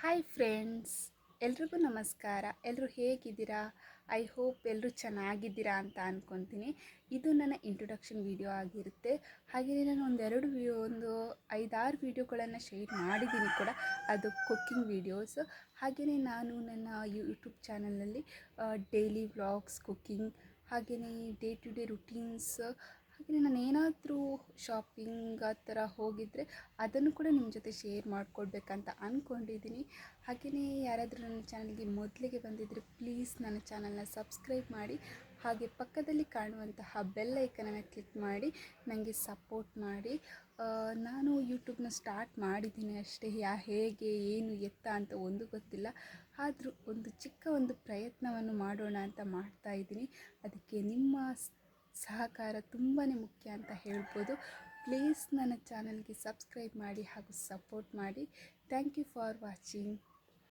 Hi friends ಎಲ್ರಿಗೂ ನಮಸ್ಕಾರ. ಎಲ್ಲರೂ ಹೇಗಿದ್ದೀರಾ? ಐ ಹೋಪ್ ಎಲ್ಲರೂ ಚೆನ್ನಾಗಿದ್ದೀರಾ ಅಂತ ಅಂದ್ಕೊತೀನಿ ಇದು ನನ್ನ ಇಂಟ್ರೊಡಕ್ಷನ್ ವಿಡಿಯೋ ಆಗಿರುತ್ತೆ. ಹಾಗೆಯೇ ನಾನು ಒಂದೆರಡು ವಿ ಒಂದು ಐದಾರು ವೀಡಿಯೋಗಳನ್ನು ಶೇರ್ ಮಾಡಿದ್ದೀನಿ ಕೂಡ. ಅದು ಕುಕ್ಕಿಂಗ್ ವೀಡಿಯೋಸ್ ಹಾಗೆಯೇ ನಾನು ನನ್ನ ಯೂಟ್ಯೂಬ್ ಚಾನಲಲ್ಲಿ ಡೈಲಿ ವ್ಲಾಗ್ಸ್ ಕುಕ್ಕಿಂಗ್ ಹಾಗೆಯೇ ಡೇ ಟು ಡೇ ರುಟೀನ್ಸ್ ಹಾಗೆಯೇ ನಾನು ಏನಾದರೂ ಶಾಪಿಂಗ್ ಆ ಥರ ಹೋಗಿದ್ದರೆ ಅದನ್ನು ಕೂಡ ನಿಮ್ಮ ಜೊತೆ ಶೇರ್ ಮಾಡಿಕೊಡ್ಬೇಕಂತ ಅಂದ್ಕೊಂಡಿದ್ದೀನಿ ಹಾಗೆಯೇ ಯಾರಾದರೂ ನನ್ನ ಚಾನಲ್ಗೆ ಮೊದಲಿಗೆ ಬಂದಿದ್ದರೆ ಪ್ಲೀಸ್ ನನ್ನ ಚಾನಲ್ನ ಸಬ್ಸ್ಕ್ರೈಬ್ ಮಾಡಿ, ಹಾಗೆ ಪಕ್ಕದಲ್ಲಿ ಕಾಣುವಂತಹ ಬೆಲ್ ಐಕನನ್ನು ಕ್ಲಿಕ್ ಮಾಡಿ ನನಗೆ ಸಪೋರ್ಟ್ ಮಾಡಿ. ನಾನು ಯೂಟ್ಯೂಬ್ನ ಸ್ಟಾರ್ಟ್ ಮಾಡಿದ್ದೀನಿ ಅಷ್ಟೇ. ಯಾ, ಹೇಗೆ, ಏನು, ಎತ್ತ ಅಂತ ಒಂದು ಗೊತ್ತಿಲ್ಲ. ಆದರೂ ಒಂದು ಚಿಕ್ಕ ಒಂದು ಪ್ರಯತ್ನವನ್ನು ಮಾಡೋಣ ಅಂತ ಮಾಡ್ತಾ ಇದ್ದೀನಿ. ಅದಕ್ಕೆ ನಿಮ್ಮ ಸಹಕಾರ ತುಂಬಾ ಮುಖ್ಯ ಅಂತ ಹೇಳ್ಬೋದು. ಪ್ಲೀಸ್ ನನ್ನ ಚಾನಲ್ಗೆ ಸಬ್ಸ್ಕ್ರೈಬ್ ಮಾಡಿ ಹಾಗೂ ಸಪೋರ್ಟ್ ಮಾಡಿ. Thank you for watching.